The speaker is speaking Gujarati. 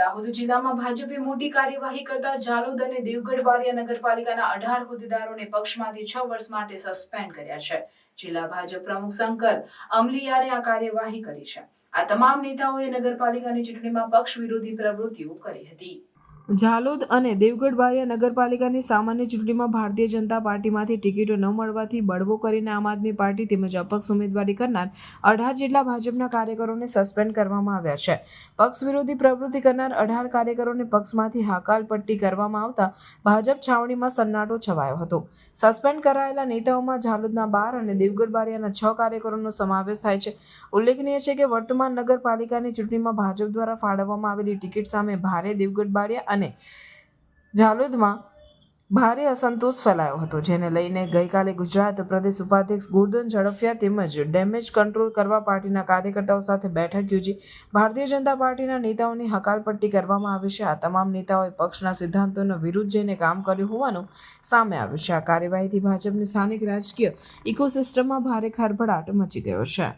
દાહોદ જિલ્લામાં ભાજપે મોટી કાર્યવાહી કરતા જાલોદ અને દેવગઢ બારિયા નગરપાલિકાના અઢાર હોદ્દેદારોને પક્ષમાંથી છ વર્ષ માટે સસ્પેન્ડ કર્યા છે. જિલ્લા ભાજપ પ્રમુખ શંકર અમલીયારે આ કાર્યવાહી કરી છે. આ તમામ નેતાઓએ નગરપાલિકાની ચૂંટણીમાં પક્ષ વિરોધી પ્રવૃત્તિઓ કરી હતી. ઝાલોદ અને દેવગઢ બારિયા નગરપાલિકાની સામાન્ય ચૂંટણીમાં ભારતીય જનતા પાર્ટીમાંથી ટિકિટો ન મળવાથી બળવો કરીને આમ આદમી પાર્ટી તેમજ અપક્ષ ઉમેદવારી કરનાર અઢાર જેટલા ભાજપના કાર્યકરોને સસ્પેન્ડ કરવામાં આવ્યા છે. પક્ષ વિરોધી પ્રવૃત્તિ કરનાર અઢાર કાર્યકરોને પક્ષમાંથી હાકાલપટ્ટી કરવામાં આવતા ભાજપ છાવણીમાં સન્નાટો છવાયો હતો. સસ્પેન્ડ કરાયેલા નેતાઓમાં ઝાલોદના બાર અને દેવગઢ બારિયાના છ કાર્યકરોનો સમાવેશ થાય છે. ઉલ્લેખનીય છે કે વર્તમાન નગરપાલિકાની ચૂંટણીમાં ભાજપ દ્વારા ફાળવવામાં આવેલી ટિકિટ સામે ભારે દેવગઢ બારિયા અને ઝાલોદમાં ભારે અસંતોષ ફેલાયો હતો, જેને લઈને ગઈકાલે ગુજરાત પ્રદેશ ઉપાધ્યક્ષ ગુર્દન ઝડફિયા તેમજ ડેમેજ કંટ્રોલ કરવા પાર્ટીના કાર્યકર્તાઓ સાથે બેઠક યોજી ભારતીય જનતા પાર્ટીના નેતાઓની હકાલપટ્ટી કરવામાં આવી છે. આ તમામ નેતાઓએ પક્ષના સિદ્ધાંતોનો વિરુદ્ધ જઈને કામ કર્યું હોવાનું સામે આવ્યું છે. આ કાર્યવાહીથી ભાજપની સ્થાનિક રાજકીય ઇકોસિસ્ટમમાં ભારે ખરભડાટ મચી ગયો છે.